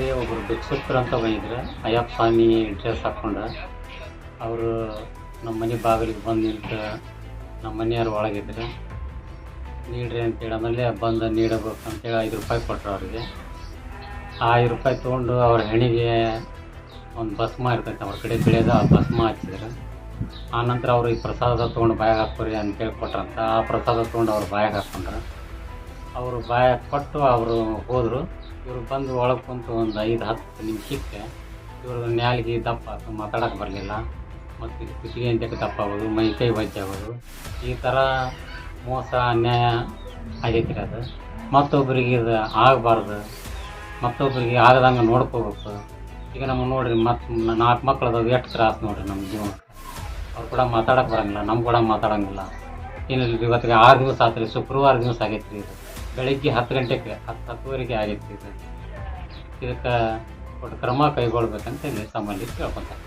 ನೋಡ್ರಿ ಒಬ್ಬರು ಭಿಕ್ಷುಕರು ಅಂತ ಬಂದಿದ್ರು. ಅಯ್ಯಪ್ಪ ಸ್ವಾಮಿ ಡ್ರೆಸ್ ಹಾಕ್ಕೊಂಡು ಅವರು ನಮ್ಮ ಮನೆ ಬಾಗಿಲಿಗೆ ಬಂದು ನಿಂತು ನಮ್ಮ ಮನೆಯವ್ರು ಒಳಗಿದ್ರು. ನೀಡ್ರಿ ಅಂತೇಳಿ ಆಮೇಲೆ ಬಂದು ನೀಡಬೇಕು ಅಂತೇಳಿ ಐದು ರೂಪಾಯಿ ಕೊಟ್ಟರು ಅವ್ರಿಗೆ. ಆ ಐದು ರೂಪಾಯಿ ತೊಗೊಂಡು ಅವ್ರ ಹೆಣಿಗೆ ಒಂದು ಭಸ್ಮ ಇರ್ತೈತೆ, ಅವ್ರ ಕಡೆ ಬೆಳೆಯೋದು ಆ ಭಸ್ಮ ಹಚ್ಚಿದ್ರು ಆನಂತರ ಅವರು ಈ ಪ್ರಸಾದ ತೊಗೊಂಡು ಬಾಯಾಗ ಹಾಕ್ತೀರಿ ಅಂತೇಳಿ ಕೊಟ್ರಂತ. ಆ ಪ್ರಸಾದ ತೊಗೊಂಡು ಅವ್ರು ಬಾಯಾಗ ಹಾಕ್ಕೊಂಡ್ರು ಅವರು ಬಾಯ ಕೊಟ್ಟು ಅವರು ಹೋದರು. ಇವರು ಬಂದು ಒಳಗೆ ಕುಂತು ಒಂದು ಐದು, ಹತ್ತು ನಿಮಿಷಕ್ಕೆ ಇವರು ನ್ಯಾಲಿಗೆ ದಪ್ಪ ಆಯ್ತು ಮಾತಾಡೋಕೆ ಬರಲಿಲ್ಲ. ಮತ್ತು ಕುತ್ತಿಗೆ ಅಂತಕ್ಕೆ ದಪ್ಪ ಆಗೋದು, ಮೈ ಕೈ ಆಗೋದು. ಈ ಥರ ಮೋಸ, ಅನ್ಯಾಯ ಆಗೈತಿ ಅದು. ಮತ್ತೊಬ್ಬರಿಗೆ ಇದು ಆಗಬಾರ್ದು. ಮತ್ತೊಬ್ಬರಿಗೆ ಆಗದಂಗೆ ನೋಡ್ಕೋಬೇಕು. ಈಗ ನಮಗೆ ನೋಡಿರಿ, ಮತ್ತು ನಾಲ್ಕು ಮಕ್ಳು ಅದಾವೆ, ಎಷ್ಟು ತ್ರಾಸ ನೋಡ್ರಿ ನಮ್ಮ ಜೀವನಕ್ಕೆ. ಅವ್ರು ಕೂಡ ಮಾತಾಡಕ್ಕೆ ಬರೋಂಗಿಲ್ಲ ನಮ್ಮ ಕೂಡ ಮಾತಾಡೋಂಗಿಲ್ಲ. ಏನಿಲ್ಲ ಇವತ್ತಿಗೆ ಆರು ದಿವಸ ಆತ್ರಿ, ಶುಕ್ರವಾರ ದಿವಸ ಆಗೈತೆ ರೀ ಇದು. ಬೆಳಗ್ಗೆ ಹತ್ತು ಗಂಟೆಗೆ ಹತ್ತು ಹತ್ತುವರೆಗೆ ಆಗಿತ್ತು ಇದು. ಇದಕ್ಕೆ ಒಟ್ಟು ಕ್ರಮ ಕೈಗೊಳ್ಬೇಕಂತ ಇಲ್ಲಿ ತಮ್ಮಲ್ಲಿ ಕೇಳ್ಕೊತಾರೆ